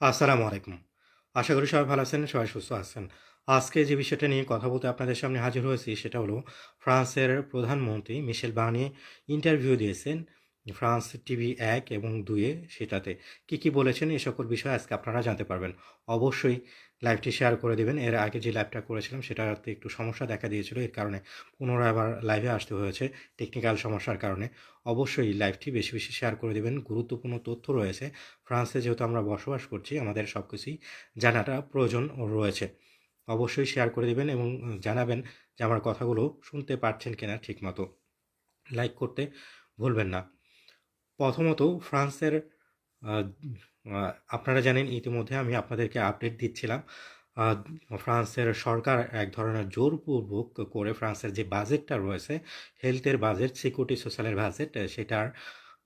আসসালামু আলাইকুম। আশা করি সবাই ভালো আছেন, সবাই সুস্থ আছেন। আজকে যে বিষয়টা নিয়ে কথা বলতে আপনাদের সামনে হাজির হয়েছি সেটা হলো ফ্রান্সের প্রধানমন্ত্রী মিশেল বানি ইন্টারভিউ দিয়েছেন। ফ্রান্স টিভি এক এবং দুয়ে সেটাতে। কি কি বলেছেন এই সকল বিষয় আজকে আপনারা জানতে পারবেন। অবশ্যই লাইভটি শেয়ার করে দেবেন। এর আগে যে লাইভটা করেছিলাম সেটাতে একটু সমস্যা দেখা দিয়েছিল। এর কারণে পুনরায় আবার লাইভে আসতে হয়েছে টেকনিক্যাল সমস্যার কারণে। অবশ্যই লাইভটি বেশি বেশি শেয়ার করে দেবেন। গুরুত্বপূর্ণ তথ্য রয়েছে। ফ্রান্সে যেহেতু আমরা বসবাস করছি, আমাদের সব কিছুই জানাটা প্রয়োজন রয়েছে। অবশ্যই শেয়ার করে দেবেন এবং জানাবেন যে আমার কথাগুলো শুনতে পারছেন কিনা ঠিকমতো। লাইক করতে ভুলবেন না। প্রথমত ফ্রান্সের আপনারা জানেন ইতিমধ্যে আমি আপনাদেরকে আপডেট দিচ্ছিলাম। ফ্রান্সের সরকার এক ধরনের জোরপূর্বক করে ফ্রান্সের যে বাজেটটা রয়েছে হেলথের বাজেট সিকিউরিটি সোশ্যালের বাজেট সেটার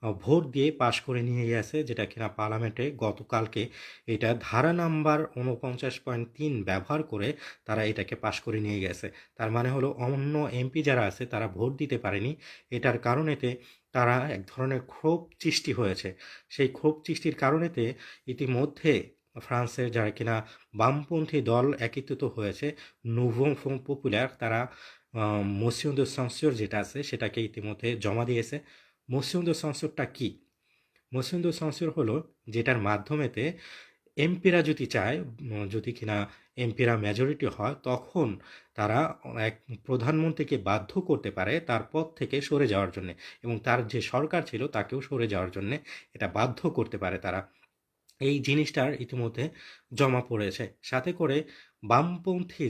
ভোট দিয়ে পাশ করে নিয়ে গেছে, যেটা কিনা পার্লামেন্টে গতকালকে এটা ধারা নাম্বার উনপঞ্চাশ পয়েন্ট তিন ব্যবহার করে তারা এটাকে পাশ করে নিয়ে গেছে। তার মানে হলো অন্য এমপি যারা আছে তারা ভোট দিতে পারেনি। এটার কারণেতে তারা এক ধরনের ক্ষোভ সৃষ্টি হয়েছে। সেই ক্ষোভ সৃষ্টির কারণেতে ইতিমধ্যে ফ্রান্সের যারা কিনা বামপন্থী দল একত্রিত হয়েছে নুভো ফোম পপুলার তারা মোসিয়ন de যেটা আছে সেটাকে ইতিমধ্যে জমা দিয়েছে। মোসিয়ন সংসদটা কি? মোসিয়ন সংসদ হলো যেটার মাধ্যমেতে এমপিরা যদি চায় যদি কিনা এমপিরা মেজরিটি হয়, তখন তারা এক প্রধানমন্ত্রীকে বাধ্য করতে পারে তার পদ থেকে সরে যাওয়ার জন্য এবং তার যে সরকার ছিল তাকেও সরে যাওয়ার জন্য এটা বাধ্য করতে পারে তারা। এই জিনিসটার ইতিমধ্যে জমা পড়েছে। সাথে করে বামপন্থী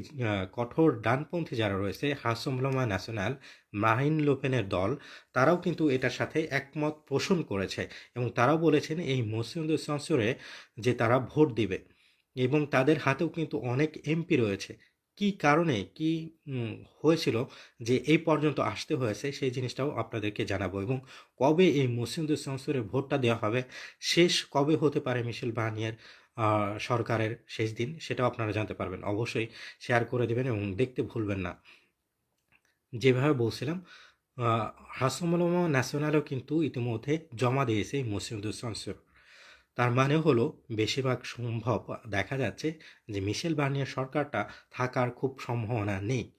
কঠোর ডানপন্থী যারা রয়েছে, হাসমলমা ন্যাশনাল, মাহিন লোপেনের দল, তারাও কিন্তু এটার সাথে একমত পোষণ করেছে এবং তারাও বলেছেন এই মসিউদ সংসরে যে তারা ভোট দিবে এবং তাদের হাতেও কিন্তু অনেক এমপি রয়েছে। কি কারণে কি হয়েছিল যে এই পর্যন্ত আসতে হয়েছে সেই জিনিসটাও আপনাদেরকে জানাব এবং কবে এই মুসলিমদের সংসদে ভোটটা দেওয়া হবে শেষ কবে হতে পারে মিশেল বানিয়ার আহ, সরকারের শেষ দিন সেটাও আপনারা জানতে পারবেন। অবশ্যই শেয়ার করে দেবেন এবং দেখতে ভুলবেন না। যেভাবে বলছিলাম হাসমলমা ন্যাশনালও কিন্তু ইতিমধ্যে জমা দিয়েছে এই মুসলিমদের সংসদ তার মানে হলো, বেশিরভাগ সম্ভব দেখা যাচ্ছে যে মিশেল বার্নিয়ার সরকারটা থাকার খুব সম্ভাবনা নেই।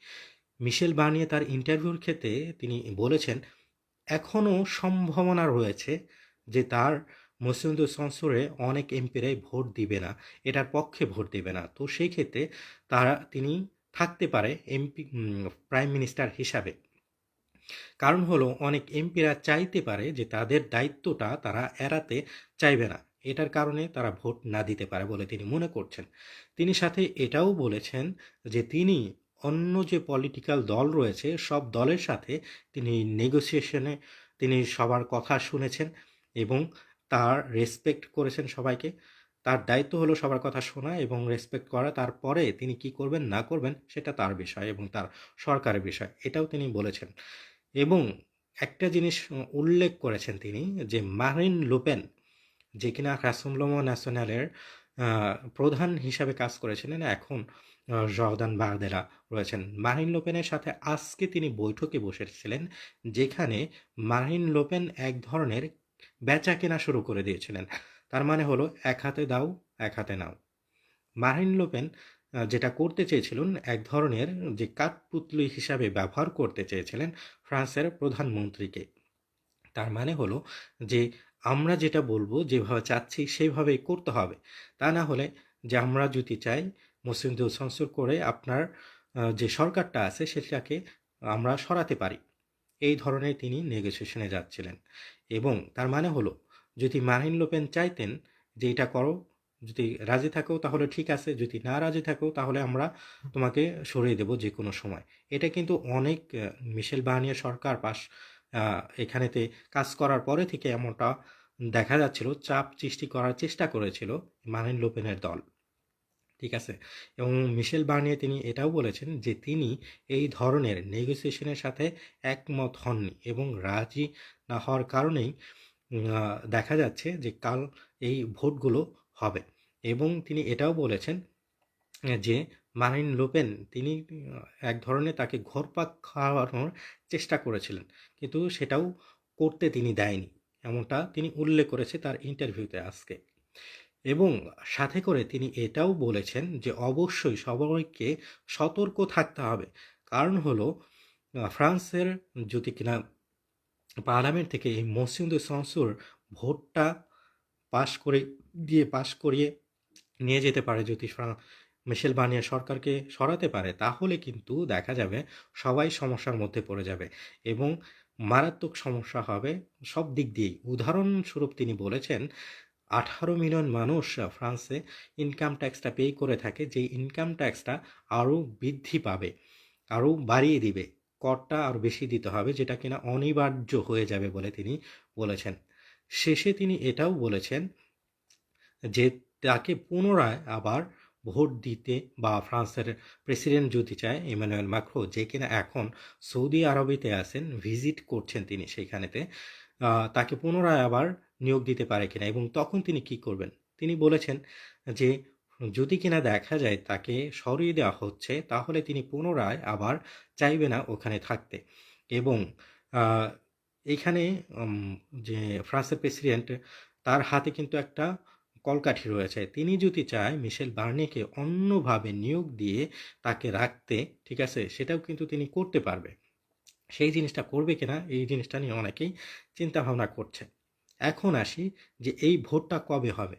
মিশেল বার্নিয়ে তার ইন্টারভিউর ক্ষেত্রে তিনি বলেছেন এখনও সম্ভাবনা রয়েছে যে তার মুসলিমদের সংসদে অনেক এমপিরাই ভোট দিবে না, এটার পক্ষে ভোট দেবে না। তো সেই ক্ষেত্রে তারা, তিনি থাকতে পারে এমপি, প্রাইম মিনিস্টার হিসাবে। কারণ হলো, অনেক এমপিরা চাইতে পারে যে তাদের দায়িত্বটা তারা এড়াতে চাইবে না। এটার কারণে তারা ভোট না দিতে পারে বলে তিনি মনে করছেন। তিনি সাথে এটাও বলেছেন যে তিনি অন্য যে পলিটিক্যাল দল রয়েছে, সব দলের সাথে তিনি নেগোসিয়েশনে তিনি সবার কথা শুনেছেন এবং তার রেসপেক্ট করেছেন সবাইকে। তার দায়িত্ব হলো সবার কথা শোনা এবং রেসপেক্ট করা। তারপরে তিনি কি করবেন, না করবেন, সেটা তার বিষয় এবং তার সরকারের বিষয়, এটাও তিনি বলেছেন। এবং একটা জিনিস উল্লেখ করেছেন তিনি যে মারিন লোপেন যে কিনা রাসমলমো ন্যাশনালের প্রধান হিসাবে কাজ করেছিলেন এখন জর্দান বারদেরা রয়েছেন। মারিন লোপেনের সাথে আজকে তিনি বৈঠকে বসেছিলেন, যেখানে মারিন লোপেন এক ধরনের বেচা কেনা শুরু করে দিয়েছিলেন। তার মানে হলো, এক হাতে দাও, এক হাতে নাও। মারিন লোপেন যেটা করতে চেয়েছিলেন, এক ধরনের যে কাঠপুতলি হিসাবে ব্যবহার করতে চেয়েছিলেন, ফ্রান্সের প্রধানমন্ত্রীকে। তার মানে হলো, যে আমরা যেটা বলব, যেভাবে চাচ্ছি সেইভাবেই করতে হবে। তা না হলে যে আমরা যদি চাই মুসলিমদের সংসদ করে আপনার যে সরকারটা আছে সেটাকে আমরা সরাতে পারি। এই ধরনের তিনি নেগোসিয়েশনে যাচ্ছিলেন। এবং তার মানে হলো, যদি মারিন লোপেন চাইতেন যে এটা করো, যদি রাজি থাকো তাহলে ঠিক আছে, যদি না রাজি থাকো তাহলে আমরা তোমাকে সরিয়ে দেব যে কোনো সময়। এটা কিন্তু অনেক মিশেল বাহানিয়া সরকার পাশ এখানেতে কাজ করার পরে থেকে এমনটা দেখা যাচ্ছিল, চাপ সৃষ্টি করার চেষ্টা করেছিল মারিন লোপেনের দল। ঠিক আছে? এবং মিশেল বার্নিয়ে তিনি এটাও বলেছেন যে তিনি এই ধরনের নেগোসিয়েশনের সাথে একমত হননি এবং রাজি না হওয়ার কারণেই দেখা যাচ্ছে যে কাল এই ভোটগুলো হবে। এবং তিনি এটাও বলেছেন যে মারিন লোপেন তিনি এক ধরনের তাকে ঘরপাক খাওয়ানোর চেষ্টা করেছিলেন। কিন্তু সেটাও করতে তিনি দেয়নি। এমনটা তিনি উল্লেখ করেছে তার ইন্টারভিউতে আজকে। এবং সাথে করে তিনি এটাও বলেছেন যে, অবশ্যই সবাইকে সতর্ক থাকতে হবে। কারণ হলো ফ্রান্সের যদি কিনা পার্লামেন্ট থেকে এই মোসিন de সেন্সুর ভোটটা পাশ করে দিয়ে, পাশ করিয়ে নিয়ে যেতে পারে যদি মিশেল বানিয়ে সরকারকে সরাতে পারে, তাহলে কিন্তু দেখা যাবে সবাই সমস্যার মধ্যে পড়ে যাবে এবং মারাত্মক সমস্যা হবে সব দিক দিয়েই। উদাহরণস্বরূপ তিনি বলেছেন, আঠারো মিলিয়ন মানুষ ফ্রান্সে ইনকাম ট্যাক্সটা পে করে থাকে, যেই ইনকাম ট্যাক্সটা আরও বৃদ্ধি পাবে, আরও বাড়িয়ে দিবে, করটা আরও বেশি দিতে হবে, যেটা কিনা অনিবার্য হয়ে যাবে বলে তিনি বলেছেন। শেষে তিনি এটাও বলেছেন যে তাকে পুনরায় আবার ভোট দিতে বা ফ্রান্সের প্রেসিডেন্ট যদি চায় ইমানুয়েল মাক্রো যে কিনা এখন সৌদি আরবিতে আছেন, ভিজিট করছেন তিনি সেইখানেতে তাকে পুনরায় আবার নিয়োগ দিতে পারে কিনা এবং তখন তিনি কি করবেন? তিনি বলেছেন যে, যদি কিনা দেখা যায় তাকে সরিয়ে দেওয়া হচ্ছে, তাহলে তিনি পুনরায় আবার চাইবে না ওখানে থাকতে। এবং এখানে যে ফ্রান্সের প্রেসিডেন্ট, তার হাতে কিন্তু একটা কলকাঠি রয়েছে। তিনি যদি চায়, মিশেল বার্নিকে অন্যভাবে নিয়োগ দিয়ে তাকে রাখতে, ঠিক আছে, সেটাও কিন্তু তিনি করতে পারবে। সেই জিনিসটা করবে কিনা, এই জিনিসটা নিয়ে অনেকেই চিন্তা ভাবনা করছে। এখন আসি যে এই ভোটটা কবে হবে?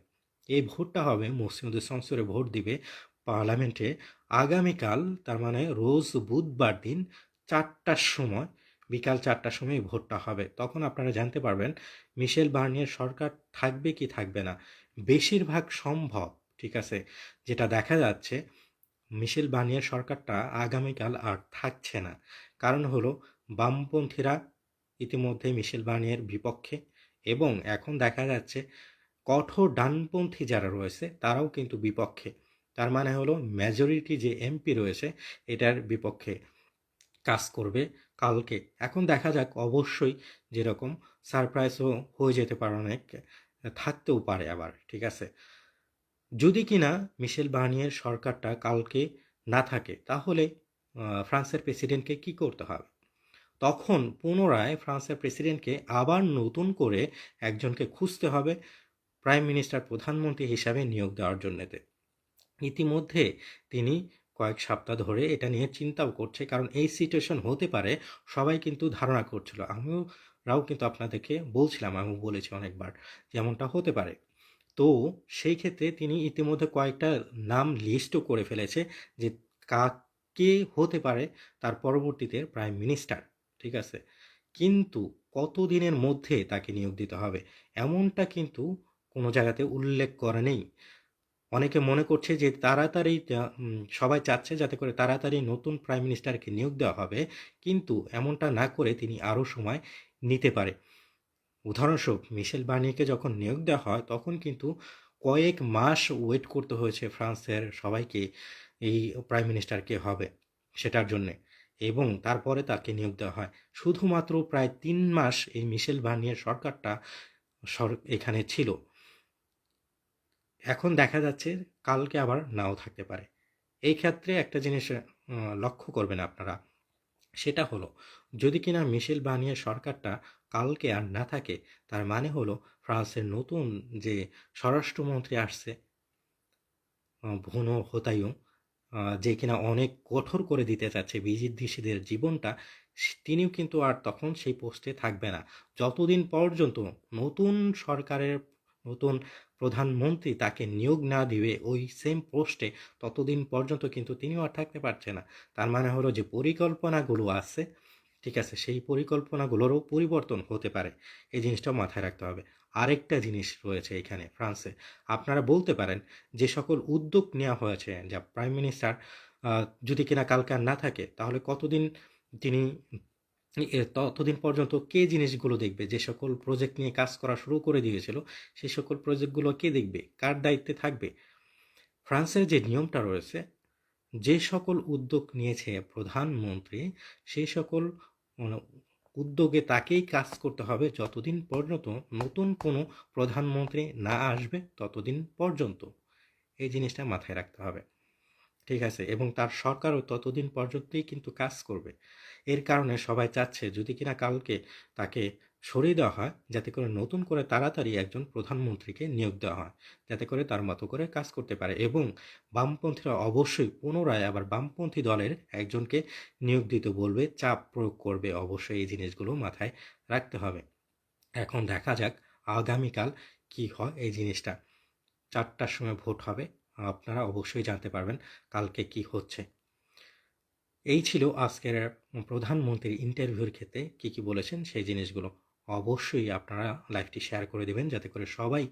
এই ভোটটা হবে মুসলিমদের সংসদে ভোট দিবে পার্লামেন্টে আগামীকাল, তার মানে রোজ বুধবার দিন চারটার সময়। বিকাল চারটার সময় ভোটটা হবে। তখন আপনারা জানতে পারবেন, মিশেল বার্নিয়ার সরকার থাকবে কি থাকবে না। বেশিরভাগ সম্ভব, ঠিক আছে? যেটা দেখা যাচ্ছে, মিশেল বার্নিয়ার সরকারটা আগামীকাল আর থাকছে না। কারণ হলো, বামপন্থীরা ইতিমধ্যে মিশেল বার্নিয়ার বিপক্ষে এবং এখন দেখা যাচ্ছে, কঠোর ডানপন্থী যারা রয়েছে, তারাও কিন্তু বিপক্ষে। তার মানে হলো মেজরিটি যে এমপি রয়েছে, এটার বিপক্ষে কাজ করবে। কালকে। এখন দেখা যাক, অবশ্যই যেরকম সারপ্রাইজও হয়ে যেতে পারে অনেক, থাকতেও পারে আবার, ঠিক আছে? যদি কিনা মিশেল বার্নিয়ের সরকারটা কালকে না থাকে, তাহলে ফ্রান্সের প্রেসিডেন্টকে কি করতে হবে? তখন পুনরায় ফ্রান্সের প্রেসিডেন্টকে আবার নতুন করে একজনকে খুঁজতে হবে প্রাইম মিনিস্টার প্রধানমন্ত্রী হিসাবে নিয়োগ দেওয়ার জন্যতে। ইতিমধ্যে তিনি কয়েক সপ্তাহ ধরে এটা নিয়ে চিন্তাও করছে। কারণ এই সিচুয়েশন হতে পারে সবাই কিন্তু ধারণা করছিল। আমিও, রাও কিন্তু আপনাদেরকে বলছিলাম আমি বলেছি অনেকবার যেমনটা হতে পারে। তো সেই ক্ষেত্রে তিনি ইতিমধ্যে কয়েকটা নাম লিস্টও করে ফেলেছে যে কাকে হতে পারে তার পরবর্তীতে প্রাইম মিনিস্টার ঠিক আছে? কিন্তু কতদিনের মধ্যে তাকে নিয়োগ দিতে হবে? এমনটা কিন্তু কোনো জায়গাতে উল্লেখ করা নেই। অনেকে মনে করছে যে তাড়াতাড়ি সবাই চাচ্ছে যাতে করে তাড়াতাড়ি নতুন প্রাইম মিনিস্টারকে নিয়োগ দেওয়া হবে। কিন্তু এমনটা না করে তিনি আরও সময় নিতে পারে। উদাহরণস্বরূপ, মিশেল বার্নিকে যখন নিয়োগ দেওয়া হয়, তখন কিন্তু কয়েক মাস ওয়েট করতে হয়েছে ফ্রান্সের সবাইকে এই প্রাইম মিনিস্টারকে হবে সেটার জন্যে। এবং তারপরে তাকে নিয়োগ দেওয়া হয়। শুধুমাত্র প্রায় তিন মাস এই মিশেল বার্নিয়ের সরকারটা সর, এখানে ছিল। এখন দেখা যাচ্ছে কালকে আবার নাও থাকতে পারে। এই ক্ষেত্রে একটা জিনিস লক্ষ্য করবেন আপনারা। সেটা হলো, যদি কিনা মিশেল বানিয়ে সরকারটা কালকে আর না থাকে, তার মানে হলো ফ্রান্সের নতুন যে স্বরাষ্ট্রমন্ত্রী আসছে ভুনো হোতায়ু যে কিনা অনেক কঠোর করে দিতে চাচ্ছে বিদেশিদের জীবনটা, তিনিও কিন্তু আর তখন সেই পোস্টে থাকবে না। যতদিন পর্যন্ত নতুন সরকারের, নতুন প্রধানমন্ত্রী তাকে নিয়োগ না দিবে ওই সেম পোস্টে ততদিন পর্যন্ত কিন্তু তিনিও আর থাকতে পারছে না। তার মানে হলো যে পরিকল্পনাগুলো আছে, ঠিক আছে, সেই পরিকল্পনাগুলোরও পরিবর্তন হতে পারে। এই জিনিসটাও মাথায় রাখতে হবে। আরেকটা জিনিস রয়েছে এখানে ফ্রান্সে। আপনারা বলতে পারেন যে সকল উদ্যোগ নেওয়া হয়েছে, যা প্রাইম মিনিস্টার যদি কিনা কালকে আর না থাকে, তাহলে কতদিন তিনি ততদিন পর্যন্ত কে জিনিসগুলো দেখবে? যে সকল প্রজেক্ট নিয়ে কাজ করা শুরু করে দিয়েছিল সেই সকল প্রজেক্টগুলো কে দেখবে? কার দায়িত্বে থাকবে? ফ্রান্সের যে নিয়মটা রয়েছে যে সকল উদ্যোগ নিয়েছে প্রধানমন্ত্রী সেই সকল মানে, উদ্যোগে তাকেই কাজ করতে হবে যতদিন পর্যন্ত নতুন কোনো প্রধানমন্ত্রী না আসবে ততদিন পর্যন্ত। এই জিনিসটা মাথায় রাখতে হবে। ঠিক আছে, এবং তার সরকারও ততদিন পর্যন্তই কিন্তু কাজ করবে। এর কারণে সবাই চাচ্ছে যদি কিনা কালকে তাকে সরিয়ে দেওয়া হয়, যাতে করে নতুন করে তাড়াতাড়ি একজন প্রধানমন্ত্রীকে নিয়োগ দেওয়া হয়, যাতে করে তার মতো করে কাজ করতে পারে এবং বামপন্থীরা অবশ্যই পুনরায় আবার বামপন্থী দলের একজনকে নিয়োগ দিতে বলবে, চাপ প্রয়োগ করবে, অবশ্যই এই জিনিসগুলো মাথায় রাখতে হবে। এখন দেখা যাক আগামীকাল কি হয় এই জিনিসটা। চারটার সময় ভোট হবে আপনারা অবশ্যই জানতে পারবেন কালকে কি হচ্ছে। এই ছিল আজকের প্রধানমন্ত্রীর ইন্টারভিউর ক্ষেত্রে কি কি বলেছেন সেই জিনিসগুলো। অবশ্যই আপনারা লাইভটি শেয়ার করে দিবেন যাতে করে সবাই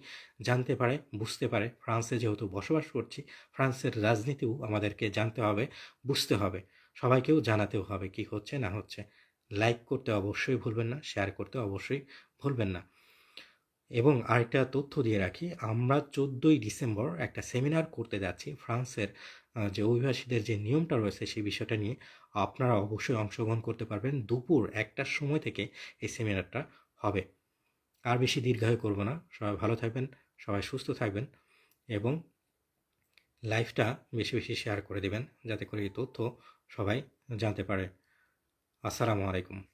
জানতে পারে, বুঝতে পারে। ফ্রান্সে যেহেতু বসবাস করছি, ফ্রান্সের রাজনীতিও আমাদেরকে জানতে হবে, বুঝতে হবে। সবাইকেও জানাতেও হবে কি হচ্ছে, না হচ্ছে। লাইক করতে অবশ্যই ভুলবেন না শেয়ার করতে অবশ্যই ভুলবেন না। এবং আরেকটা তথ্য দিয়ে রাখি, আমরা চোদ্দোই ডিসেম্বর একটা সেমিনার করতে যাচ্ছি ফ্রান্সের যে অভিবাসীদের যে নিয়মটা রয়েছে সেই বিষয়টা নিয়ে। আপনারা অবশ্যই অংশগ্রহণ করতে পারবেন। দুপুর একটার সময় থেকে এই সেমিনারটা হবে। আর বেশি দীর্ঘায়ু করব না। সবাই ভালো থাকবেন, সবাই সুস্থ থাকবেন এবং লাইভটা বেশি বেশি শেয়ার করে দেবেন যাতে করে এই তথ্য সবাই জানতে পারে। আসসালামু আলাইকুম।